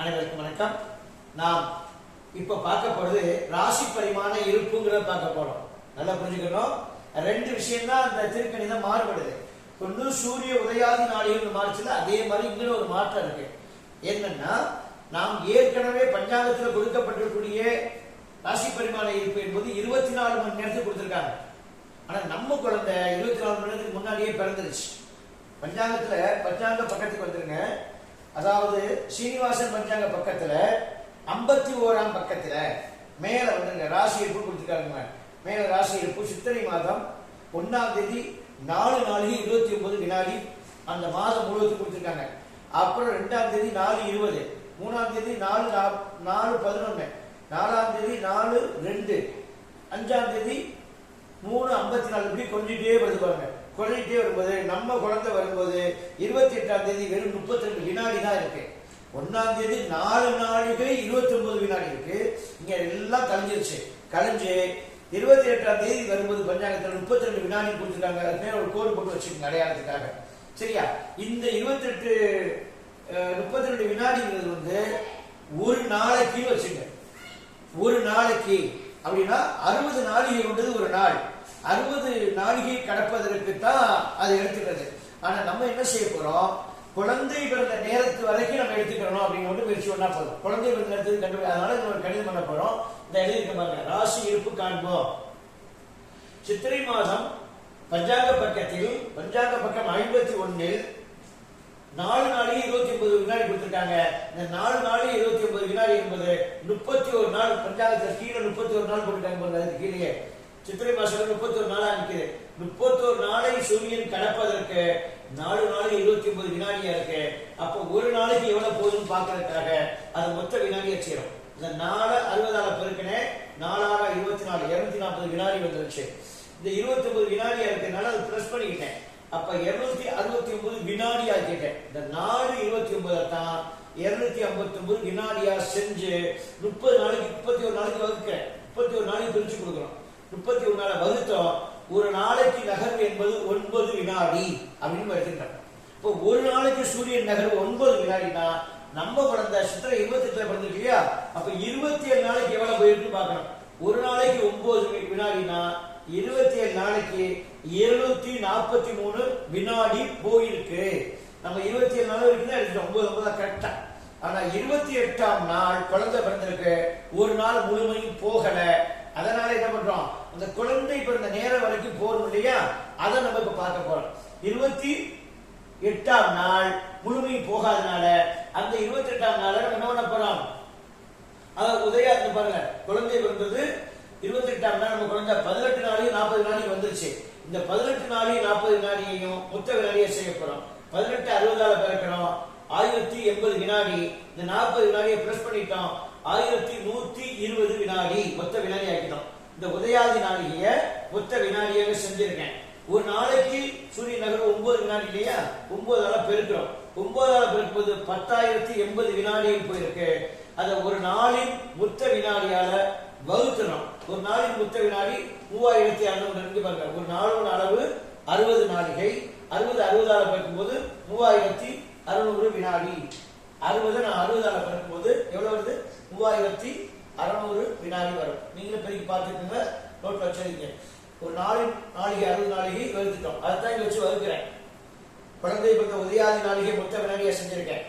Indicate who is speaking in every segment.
Speaker 1: அனைவருக்கும் வணக்கம். நாம் இப்ப பார்க்க போறது ராசி பரிமாண இருப்புங்கிறத பார்க்க போறோம். நல்லா புரிஞ்சுக்கணும்? ரெண்டு விஷயம் தான் அந்த திருக்கணிதம் மாறுபடுது. ஒன்று சூரிய உதயாதி நாளிகள் மாறுச்சுல அதே மாதிரி இன்னொரு ஒரு மாற்றம் இருக்கு. என்னன்னா நாம் ஏற்கனவே பஞ்சாங்கத்தில் கொடுக்கப்பட்டிருக்கூடிய ராசி பரிமாண இருப்பு என்பது இருபத்தி நாலு மணி நேரத்துக்கு கொடுத்துருக்காங்க. ஆனா நம்ம குழந்தை இருபத்தி நாலு மணி நேரத்துக்கு முன்னாடியே பிறந்துருச்சு. பஞ்சாங்கத்துல பஞ்சாங்க பக்கத்துக்கு வந்துருங்க. அதாவது சீனிவாசன் பஞ்சாங்க பக்கத்துல ஐம்பத்தி ஓராம் பக்கத்துல மேல வந்துங்க ராசி இருப்பு கொடுத்துருக்காங்க மேல ராசி இருப்பு சித்திரை மாதம் ஒன்னாம் தேதி நாலு நாளைக்கு இருபத்தி ஒன்பது வினாடி அந்த மாதம் முழுவதும் கொடுத்துருக்காங்க. அப்புறம் ரெண்டாம் தேதி நாலு இருபது மூணாம் தேதி நாலு நா- நாலு பதினொன்னு நாலாம் தேதி நாலு ரெண்டு அஞ்சாம் தேதி மூணு ஐம்பத்தி நாலு இப்படி கொஞ்சிட்டே வருது பாருங்க. குறைஞ்சிட்டே வரும்போது நம்ம குழந்தை வரும்போது இருபத்தி எட்டாம் தேதி வெறும் முப்பத்தி ரெண்டு வினாடி தான் இருக்கு. ஒன்னாம் தேதி நாலு நாளிகை இருபத்தி ஒன்பது வினாடி இருக்கு. இங்க எல்லாம் கலைஞ்சிருச்சு. கலைஞ்சு இருபத்தி எட்டாம் தேதி வரும்போது பஞ்சாங்கத்தில் முப்பத்தி ரெண்டு வினாடி கொடுத்துருக்காங்க. அது மேல ஒரு கோடு போட்டு வச்சுக்கோங்க அடையாளத்துக்காக. சரியா? இந்த இருபத்தி எட்டு முப்பத்தி ரெண்டு வினாடிங்கிறது வந்து ஒரு நாளைக்கு வச்சுங்க. ஒரு நாளைக்கு. அப்படின்னா அறுபது நாளிகை கொண்டது ஒரு நாள். அறுபது நாளிகை கடப்பதற்கு தான் அதை எடுத்துக்கிறது. ஆனா நம்ம என்ன செய்ய போறோம்? குழந்தை பிறந்த நேரத்து வரைக்கும் நம்ம எடுத்துக்கிறோம் அப்படின்னு மட்டும் பிரிச்சு பண்ணா போதும். குழந்தை பிறந்த நேரத்துக்கு கண்டு அதனால நம்ம ஒரு கணிதம் பண்ண போறோம். இந்த எழுதியிருக்க பாருங்க ராசி இருப்பு காண்போம். சித்திரை மாதம் பஞ்சாங்க பக்கத்தில் பஞ்சாங்க பக்கம் ஐம்பத்தி ஒன்னில் நாலு நாளைக்கு இருபத்தி ஒன்பது வினாடி கொடுத்துருக்காங்க. இந்த நாலு நாளைக்கு இருபத்தி ஒன்பது வினாடி என்பது முப்பத்தி ஒரு நாள் பஞ்சாங்கத்தில் கீழே முப்பத்தி ஒரு நாள் கொடுத்துருக்காங்க அதுக்கு கீழே சித்திரை மாசம் முப்பத்தொரு நாளா இருக்குது முப்பத்தொரு நாளை சூரியன் கடப்பதற்கு நாலு நாளை இருபத்தி ஒன்பது வினாடியா இருக்கு. அப்போ ஒரு நாளைக்கு எவ்வளவு போதும்னு பாக்குறதுக்காக அது மொத்த வினாடியா செய்யறோம். இந்த நாலு அறுபதால பெருக்கினே நாலாக இருபத்தி நாலு இருநூத்தி நாற்பது வினாடி வந்துருச்சு. இந்த இருபத்தி ஒன்பது வினாடியா இருக்கிறதுனால அது பிரஸ் பண்ணிக்கிட்டேன். அப்ப இருநூத்தி அறுபத்தி ஒன்பது வினாடி ஆக்கிட்டேன் இந்த நாலு இருபத்தி ஒன்பதை தான் இருநூத்தி ஐம்பத்தி ஒன்பது வினாடியா செஞ்சு முப்பது நாளைக்கு முப்பத்தி ஒரு நாளைக்கு வகுக்கிறேன். முப்பத்தி ஒரு நாளைக்கு பிரிச்சு கொடுக்குறோம் முப்பத்தி ஒன்னால வகுத்தோம். ஒரு நாளைக்கு நகர்வு என்பது ஒன்பது வினாடி அப்படின்னு வருகின்றன இப்போ ஒரு நாளைக்கு சூரியன் நகர்வு ஒன்பது வினாடினா நம்ம பிறந்த சித்திரை இருபத்தி எட்டுல பிறந்திருக்கு இல்லையா? அப்ப இருபத்தி ஏழு நாளைக்கு எவ்வளவு போயிருக்கு பார்க்கணும். ஒரு நாளைக்கு ஒன்பது வினாடினா இருபத்தி ஏழு நாளைக்கு இருநூத்தி நாற்பத்தி மூணு வினாடி போயிருக்கு. நம்ம இருபத்தி ஏழு நாள் வரைக்கும் தான் எடுத்துட்டோம் ஒன்பது? ஒன்பதா கரெக்டா ஆனா இருபத்தி எட்டாம் நாள் குழந்தை பிறந்திருக்கு. ஒரு நாள் முழுமையும் போகல. அதனால என்ன பண்றோம்? அந்த குழந்தை பிறந்த நேரம் வரைக்கும் போறோம் இல்லையா? அதை நம்ம இப்ப பார்க்க போறோம். இருபத்தி எட்டாம் நாள் முழுமையும் போகாதனால அந்த இருபத்தி எட்டாம் நாள் நம்ம என்ன பண்ண போறோம்? அதாவது உதயா பாருங்க குழந்தை பிறந்தது இருபத்தி எட்டாம் நாள் நம்ம குழந்தை பதினெட்டு நாளையும் நாற்பது நாளையும் வந்துருச்சு. இந்த பதினெட்டு நாளையும் நாற்பது வினாடியையும் மொத்த வினாடியை செய்ய போறோம். பதினெட்டு அறுபதால பிறக்கணும் ஆயிரத்தி எண்பது வினாடி. இந்த நாற்பது வினாடியை பிரஸ் பண்ணிட்டோம். ஆயிரத்தி நூத்தி இருபது வினாடி மொத்த வினாடி ஆக்கிட்டோம் இந்த உதயாதி நாளிகைய மொத்த வினாடியாக செஞ்சிருக்கேன். ஒரு நாளைக்கு சூரிய நகரம் ஒன்பது வினாடி இல்லையா? ஒன்பதால பெருக்கிறோம். ஒன்பதால பெருக்கும்போது பத்தாயிரத்தி எண்பது வினாடிகள் போயிருக்கு. அதை ஒரு நாளின் மொத்த வினாடியால வகுத்துறோம். ஒரு நாளின் மொத்த வினாடி மூவாயிரத்தி அறுநூறு இருக்கு பாருங்க. ஒரு நாளோட அளவு அறுபது நாளிகை. அறுபது அறுபதால பெருக்கும்போது மூவாயிரத்தி அறுநூறு வினாடி. அறுபது நான் அறுபதால பெருக்கும்போது எவ்வளவு வருது? மூவாயிரத்தி அறுநூறு வினாடி வரும். நீங்களும் பெருக்கி பார்த்துக்கோங்க. நோட் வச்சிருக்கீங்க ஒரு நாளின் நாளிகை அறுபது நாளிகை வகுத்துட்டோம். அதைத்தான் இங்க வச்சு வகுக்கிறேன். குழந்தை பிறந்த உதயாதி நாளிகை மொத்த வினாடியாக செஞ்சிருக்கேன்.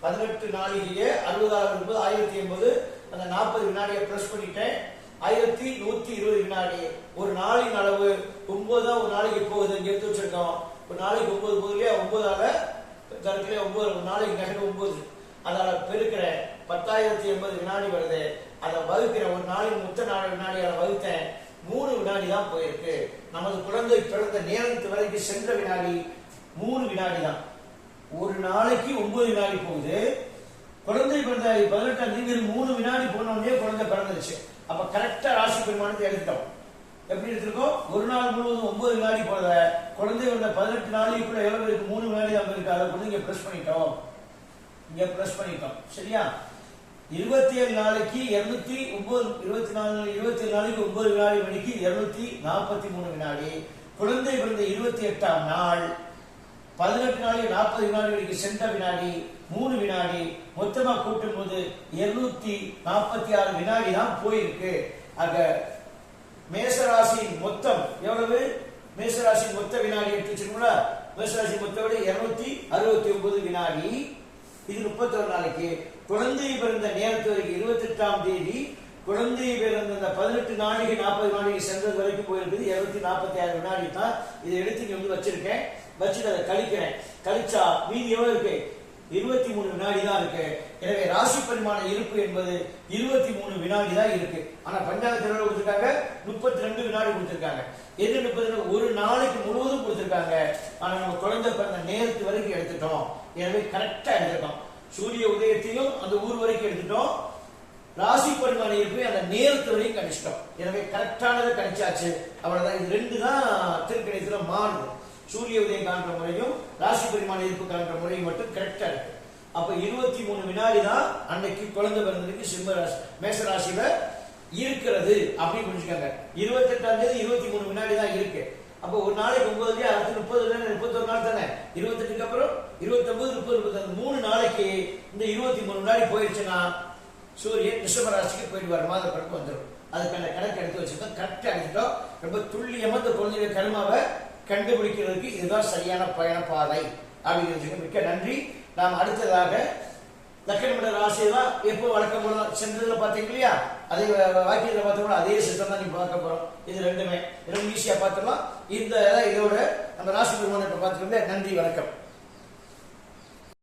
Speaker 1: பதினெட்டு நாளிகையே அறுபதாயிரம் என்பது ஆயிரத்தி எண்பது அந்த நாற்பது வினாடியை ப்ரெஸ் பண்ணிட்டேன். ஆயிரத்தி நூத்தி இருபது வினாடி. ஒரு நாளின் அளவு ஒன்பது தான் ஒரு நாளைக்கு போகுது. இங்க எடுத்து வச்சிருக்கோம். ஒரு நாளைக்கு ஒன்பது போதுலயே ஒன்பதால தரத்துல ஒன்பது. ஒரு நாளைக்கு நகரம் ஒன்பது. அதால பெருக்கிற பத்தாயிரத்தி எண்பது வினாடி வருது. அதை வகுக்கிற ஒரு நாளின் முத்த நாள் அதை வகுத்தேன். மூணு வினாடி தான் போயிருக்கு. நமது குழந்தை பிறந்த நேரத்து வரைக்கும் சென்ற வினாடி மூணு வினாடி தான். ஒரு நாளைக்கு ஒன்பது வினாடி போகுது. குழந்தை பிறந்த பதினெட்டாம் தேதி மூணு வினாடி போனோடனே குழந்தை பிறந்துருச்சு. அப்ப கரெக்டா ராசி பெருமானத்தை எடுத்துட்டோம் எப்படி எடுத்திருக்கோம் ஒரு நாள் முழுவதும் ஒன்பது வினாடி போத குழந்தை வந்த பதினெட்டு நாளைக்குள்ள எவ்வளவு இருக்கு? மூணு வினாடி தான் இருக்கு அதை கொண்டு இங்க பிரஸ் பண்ணிட்டோம். இங்க பிரஸ் பண்ணிட்டோம். சரியா? இருபத்தி ஏழு நாளைக்கு இருநூத்தி ஒன்பது இருபத்தி நாலு இருபத்தி ஏழு நாளைக்கு ஒன்பது வினாடி மணிக்கு இருநூத்தி நாற்பத்தி மூணு வினாடி. குழந்தை பிறந்த இருபத்தி எட்டாம் நாள். பதினெட்டு நாளைக்கு நாற்பது வினாடி வினாடிகளுக்கு சென்ற வினாடி மூணு வினாடி. மொத்தமா கூட்டும் போது இருநூத்தி நாற்பத்தி ஆறு வினாடி தான் போயிருக்கு. ஆக மேசராசியின் மொத்தம் எவ்வளவு? மேசராசியின் மொத்த வினாடி எடுத்து வச்சிருக்கோம்ல? மேசராசி மொத்த விட இருநூத்தி அறுபத்தி ஒன்பது வினாடி. இது முப்பத்தொரு நாளைக்கு. குழந்தை பிறந்த நேரத்து வரைக்கும் இருபத்தி எட்டாம் தேதி குழந்தை பிறந்த அந்த பதினெட்டு நாளைக்கு நாற்பது நாளைக்கு சென்றது வரைக்கும் போயிருக்குது. இருநூத்தி நாற்பத்தி ஆறு வினாடி தான் இதை எடுத்து இங்க வந்து வச்சிருக்கேன். வச்சுட்டு அதை கழிக்கிறேன். கழிச்சா மீதி எவ்வளவு இருக்கு? இருபத்தி மூணு வினாடி தான் இருக்கு. எனவே ராசி பரிமாண இருப்பு என்பது இருபத்தி மூணு வினாடி தான் இருக்கு. ஆனா பஞ்சாங்கத்தில் எவ்வளவு கொடுத்திருக்காங்க. முப்பத்தி ரெண்டு வினாடி கொடுத்திருக்காங்க. எது முப்பத்தி ஒரு நாளைக்கு முழுவதும் கொடுத்திருக்காங்க. ஆனா நம்ம குழந்தை பிறந்த நேரத்து வரைக்கும் எடுத்துட்டோம். எனவே கரெக்டா எடுத்துட்டோம். சூரிய உதயத்தையும் அந்த ஊர் வரைக்கும் எடுத்துட்டோம். ராசி பரிமாண இருப்பு அந்த நேரத்து வரையும் கணிச்சிட்டோம். எனவே கரெக்டானது கணிச்சாச்சு. அவ்வளவுதான். இது ரெண்டு தான் திருக்கணித்துல மாறுது. சூரிய உதயம் காண்ற முறையும் ராசி பரிமாண எதிர்ப்பு காண்ற முறையும் மட்டும் கரெக்டா இருக்கு. அப்ப இருபத்தி மூணு வினாடி தான் அன்னைக்கு குழந்தை பிறந்ததுக்கு சிம்ம ராசி மேச ராசியில இருக்கிறது அப்படின்னு புரிஞ்சுக்காங்க. இருபத்தி எட்டாம் தேதி இருபத்தி மூணு வினாடி தான் இருக்கு. அப்போ ஒரு நாளைக்கு ஒன்பது அடுத்து முப்பது நாள் முப்பத்தொரு நாள் தானே? இருபத்தெட்டுக்கு அப்புறம் இருபத்தொன்பது முப்பது முப்பத்தஞ்சு மூணு நாளைக்கு இந்த இருபத்தி மூணு வினாடி போயிடுச்சுன்னா சூரியன் ரிஷபராசிக்கு போயிடுவார் மாத பிறப்பு வந்துடும் அதுக்கான கணக்கு எடுத்து வச்சிருக்கோம் கரெக்டா எடுத்துட்டோம். ரொம்ப துல்லியமா இந்த குழந்தைங்க கர்மாவை கண்டுபிடிக்கிறதுக்கு இதுதான் சரியான பயண பாதை அப்படிங்கிறது மிக்க நன்றி. நாம் அடுத்ததாக லக்கணமிட ராசியை தான் எப்போ வழக்கம் போல சென்றதுல பார்த்தீங்க இல்லையா? அதே வாக்கியத்தில் பார்த்தோம்னா அதே சிஸ்டம் தான் நீ பார்க்க போறோம். இது ரெண்டுமே. ரொம்ப ஈஸியா பார்த்துடலாம். இந்த இதோட நம்ம ராசி பெருமானை இப்போ பார்த்துக்கோங்க நன்றி வணக்கம்.